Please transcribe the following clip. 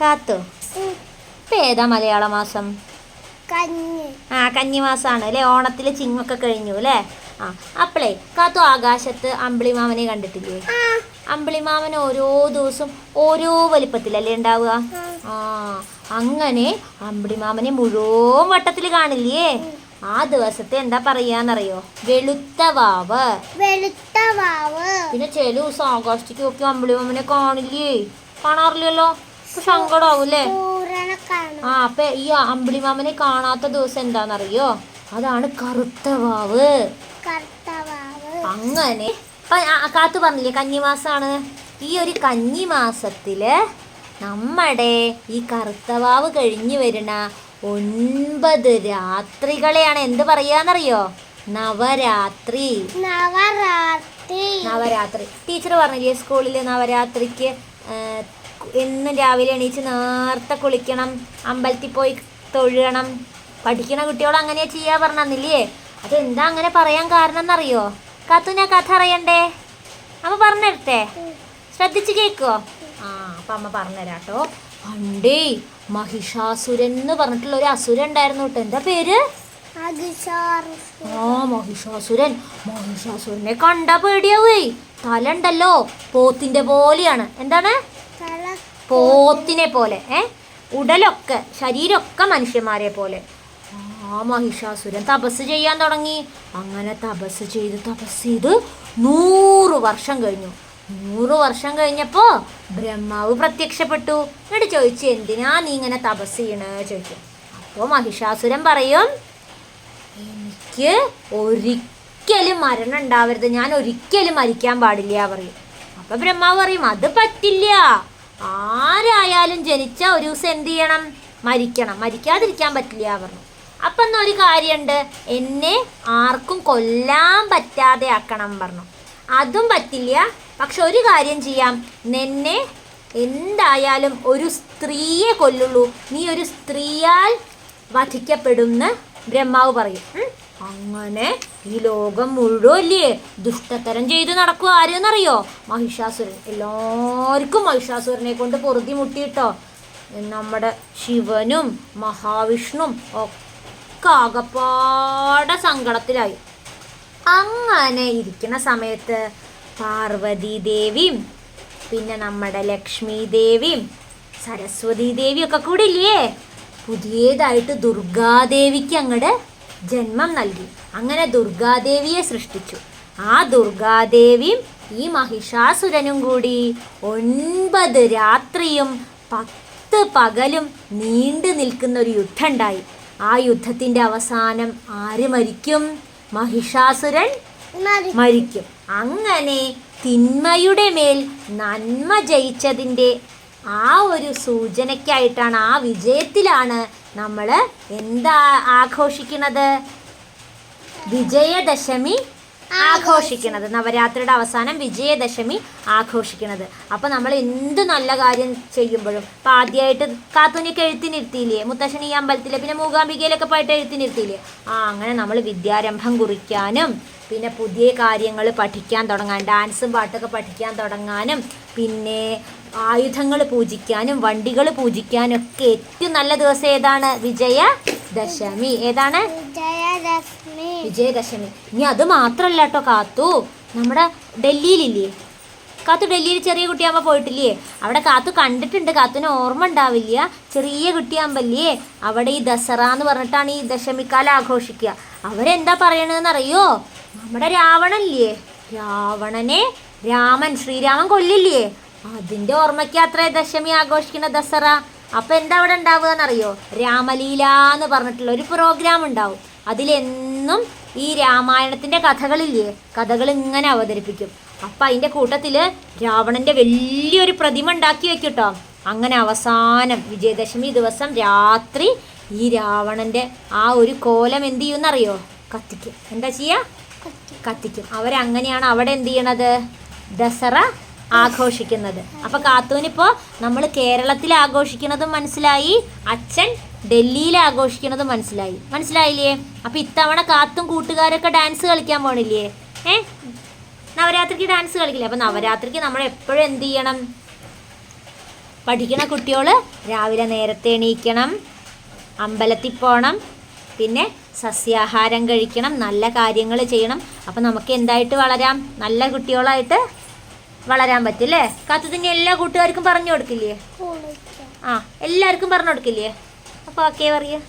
കാത്തു? ഇപ്പൊ ഏതാ മലയാള മാസം? കഞ്ഞി. ആ കന്നിമാസമാണ് അല്ലേ? ഓണത്തിൽ ചിങ്ങൊക്കെ കഴിഞ്ഞു അല്ലേ? ആ അപ്പളേ കാത്തു ആകാശത്ത് അമ്പിളിമാമനെ കണ്ടിട്ടില്ലേ? അമ്പിളിമാമൻ ഓരോ ദിവസം ഓരോ വലിപ്പത്തിലല്ലേ ഉണ്ടാവുക? ആ. അങ്ങനെ അമ്പിളിമാമനെ മുഴുവൻ വട്ടത്തിൽ കാണില്ലേ? ആ ദിവസത്തെ എന്താ പറയാന്നറിയോ? വെളുത്ത വാവ്. വെളുത്ത വാവ്. പിന്നെ ചില ദിവസം ആകാശത്തേക്ക് നോക്കി അമ്പിളിമാമനെ കാണില്ലേ? കാണാറില്ലല്ലോ? പൂരണ ആ അപ്പൊ ഈ അമ്പിളിമാമനെ കാണാത്ത ദിവസം എന്താണെന്നറിയോ അതാണ് കറുത്ത വാവ്. അങ്ങനെ. കാത്തു പറഞ്ഞില്ലേ കന്നിമാസാണ്? ഈ ഒരു കന്നിമാസത്തിൽ നമ്മുടെ ഈ കറുത്തവാവ് കഴിഞ്ഞു വരുന്ന ഒൻപത് രാത്രികളെയാണ് എന്ത് പറയാന്നറിയോ? നവരാത്രി. നവരാത്രി. നവരാത്രി. ടീച്ചർ പറഞ്ഞില്ലേ സ്കൂളിൽ നവരാത്രിക്ക് എന്നും രാവിലെ എണീച്ച് നേരത്തെ കുളിക്കണം അമ്പലത്തിൽ പോയി തൊഴുകണം. പഠിക്കണ കുട്ടികൾ അങ്ങനെയാ ചെയ്യാ പറഞ്ഞില്ലേ അതെന്താ അങ്ങനെ പറയാൻ കാരണം എന്നറിയോ കത്തുന ഞാൻ കഥ അറിയണ്ടേ? അമ്മ പറഞ്ഞെടുത്തേ ശ്രദ്ധിച്ച് കേക്കോ? ആ അപ്പൊ അമ്മ പറഞ്ഞുതരാട്ടോ പണ്ടേ മഹിഷാസുരൻ എന്ന് പറഞ്ഞിട്ടുള്ള ഒരു അസുരൻ ഉണ്ടായിരുന്നു കേട്ടോ. എന്താ പേര്? ആ മഹിഷാസുരൻ. മഹിഷാസുരനെ കണ്ട പേടിയാവേ. തല ഉണ്ടല്ലോ പോത്തിന്റെ പോലെയാണ്. എന്താണ്? പോത്തിനെ പോലെ ഏ? ഉടലൊക്കെ ശരീരമൊക്കെ മനുഷ്യന്മാരെ പോലെ. ആ മഹിഷാസുരൻ തപസ് ചെയ്യാൻ തുടങ്ങി. അങ്ങനെ തപസ് ചെയ്ത് തപസ് ചെയ്ത് നൂറ് വർഷം കഴിഞ്ഞു. നൂറ് വർഷം കഴിഞ്ഞപ്പോൾ ബ്രഹ്മാവ് പ്രത്യക്ഷപ്പെട്ടു. എന്നിട്ട് ചോദിച്ചു എന്തിനാ നീ ഇങ്ങനെ തപസ് ചെയ്യണേ? ചോദിച്ചു. അപ്പോൾ മഹിഷാസുരൻ പറയും എനിക്ക് ഒരിക്കലും മരണം ഉണ്ടാവരുത്. ഞാൻ ഒരിക്കലും മരിക്കാൻ പാടില്ല പറയും. അപ്പൊ ബ്രഹ്മാവ് പറയും അത് പറ്റില്ല. ആരായാലും ജനിച്ച ഒരു ദിവസം എന്ത് ചെയ്യണം? മരിക്കണം. മരിക്കാതിരിക്കാൻ പറ്റില്ല പറഞ്ഞു. അപ്പം എന്നാ ഒരു കാര്യമുണ്ട്. എന്നെ ആർക്കും കൊല്ലാൻ പറ്റാതെ ആക്കണം പറഞ്ഞു. അതും പറ്റില്ല. പക്ഷെ ഒരു കാര്യം ചെയ്യാം. നിന്നെ എന്തായാലും ഒരു സ്ത്രീയെ കൊല്ലുള്ളൂ. നീ ഒരു സ്ത്രീയാൽ വധിക്കപ്പെടുന്ന ബ്രഹ്മാവ് പറയും. അങ്ങനെ ഈ ലോകം മുഴുവല്ലേ ദുഷ്ടത്തരം ചെയ്ത് നടക്കുക ആരെന്നറിയോ? മഹിഷാസുരൻ. എല്ലാവർക്കും മഹിഷാസുരനെ കൊണ്ട് പൊറുതി മുട്ടിയിട്ടോ നമ്മുടെ ശിവനും മഹാവിഷ്ണുവും ഒക്കെ ആകപ്പാടെ സങ്കടത്തിലായി. അങ്ങനെ ഇരിക്കുന്ന സമയത്ത് പാർവതി ദേവിയും പിന്നെ നമ്മുടെ ലക്ഷ്മി ദേവിയും സരസ്വതി ദേവിയൊക്കെ കൂടി ഇല്ലേ പുതിയതായിട്ട് ദുർഗാദേവിക്ക് അങ്ങോട്ട് ജന്മം നൽകി. അങ്ങനെ ദുർഗാദേവിയെ സൃഷ്ടിച്ചു. ആ ദുർഗാദേവിയും ഈ മഹിഷാസുരനും കൂടി ഒൻപത് രാത്രിയും പത്ത് പകലും നീണ്ടു നിൽക്കുന്ന ഒരു യുദ്ധമുണ്ടായി. ആ യുദ്ധത്തിന്റെ അവസാനം ആര് മരിക്കും? മഹിഷാസുരൻ മരിക്കും. അങ്ങനെ തിന്മയുടെ മേൽ നന്മ ജയിച്ചതിന്റെ ആ ഒരു സൂചനയ്ക്കായിട്ടാണ് ആ വിജയത്തിലാണ് നമ്മൾ എന്താ ആഘോഷിക്കുന്നത്? വിജയദശമി ആഘോഷിക്കുന്നത്. നവരാത്രിയുടെ അവസാനം വിജയദശമി ആഘോഷിക്കുന്നത്. അപ്പം നമ്മൾ എന്ത് നല്ല കാര്യം ചെയ്യുമ്പോഴും ഇപ്പം ആദ്യമായിട്ട് കാത്തൂനിയൊക്കെ എഴുത്തിനിരുത്തിയില്ലേ മുത്തശ്ശൻ ഈ അമ്പലത്തിലെ പിന്നെ മൂകാംബികയിലൊക്കെ പോയിട്ട് എഴുത്തിനിരുത്തിയില്ലേ ആ അങ്ങനെ നമ്മൾ വിദ്യാരംഭം കുറിക്കാനും പിന്നെ പുതിയ കാര്യങ്ങൾ പഠിക്കാൻ തുടങ്ങാൻ ഡാൻസും പാട്ടൊക്കെ പഠിക്കാൻ തുടങ്ങാനും പിന്നെ ആയുധങ്ങൾ പൂജിക്കാനും വണ്ടികൾ പൂജിക്കാനും ഒക്കെ ഏറ്റവും നല്ല ദിവസം ഏതാണ്? വിജയ ദശമി ഏതാണ്? വിജയദശമി. ഇനി അത് മാത്രല്ല കേട്ടോ കാത്തു. നമ്മുടെ ഡൽഹിയിലില്ലേ? കാത്തു ഡൽഹിയിൽ ചെറിയ കുട്ടിയാകുമ്പോൾ പോയിട്ടില്ലേ? അവിടെ കാത്തു കണ്ടിട്ടുണ്ട്. കാത്തുവിന് ഓർമ്മ ഉണ്ടാവില്ല. ചെറിയ കുട്ടിയാകുമ്പല്ലേ അവിടെ ഈ ദസറ എന്ന് പറഞ്ഞിട്ടാണ് ഈ ദശമിക്കാലം ആഘോഷിക്കുക. അവരെന്താ പറയണതെന്ന് അറിയോ നമ്മുടെ രാവണല്ലേ രാവണനെ രാമൻ ശ്രീരാമൻ കൊല്ലില്ലേ? അതിന്റെ ഓർമ്മയ്ക്ക് അത്രേ ദശമി ആഘോഷിക്കുന്ന ദസറ. അപ്പൊ എന്താ അവിടെ ഉണ്ടാവുക എന്നറിയോ രാമലീല എന്ന് പറഞ്ഞിട്ടുള്ള ഒരു പ്രോഗ്രാം ഉണ്ടാവും. അതിലെന്നും ഈ രാമായണത്തിന്റെ കഥകളില്ലേ? കഥകൾ ഇങ്ങനെ അവതരിപ്പിക്കും. അപ്പൊ അതിന്റെ കൂട്ടത്തിൽ രാവണന്റെ വലിയൊരു പ്രതിമ ഉണ്ടാക്കി വെക്കട്ടോ. അങ്ങനെ അവസാനം വിജയദശമി ദിവസം രാത്രി ഈ രാവണന്റെ ആ ഒരു കോലം എന്ത് ചെയ്യുമെന്നറിയോ? കത്തിക്കും. എന്താ ചെയ്യാ? കത്തിക്കും. അവരങ്ങനെയാണ് അവിടെ എന്ത് ചെയ്യണത്? ദസറ ആഘോഷിക്കുന്നത്. അപ്പൊ കാത്തൂനിപ്പോ നമ്മൾ കേരളത്തിൽ ആഘോഷിക്കുന്നതും മനസ്സിലായി അച്ഛൻ ഡൽഹിയിൽ ആഘോഷിക്കുന്നതും മനസ്സിലായി. മനസ്സിലായില്ലേ? അപ്പൊ ഇത്തവണ കാത്തും കൂട്ടുകാരൊക്കെ ഡാൻസ് കളിക്കാൻ പോണില്ലേ? ഏ? നവരാത്രിക്ക് ഡാൻസ് കളിക്കില്ലേ? അപ്പൊ നവരാത്രിക്ക് നമ്മൾ എപ്പോഴും എന്ത് ചെയ്യണം? പഠിക്കണ കുട്ടികൾ രാവിലെ നേരത്തെ എണീക്കണം അമ്പലത്തിൽ പോകണം പിന്നെ സസ്യാഹാരം കഴിക്കണം നല്ല കാര്യങ്ങൾ ചെയ്യണം. അപ്പം നമുക്ക് എന്തായിട്ട് വളരാം? നല്ല കുട്ടികളായിട്ട് വളരാൻ പറ്റില്ലേ? അല്ലേ തന്നെ എല്ലാ കൂട്ടുകാർക്കും പറഞ്ഞു കൊടുക്കില്ലേ? ആ എല്ലാവർക്കും പറഞ്ഞു കൊടുക്കില്ലേ? അപ്പോൾ ഓക്കെ പറയുക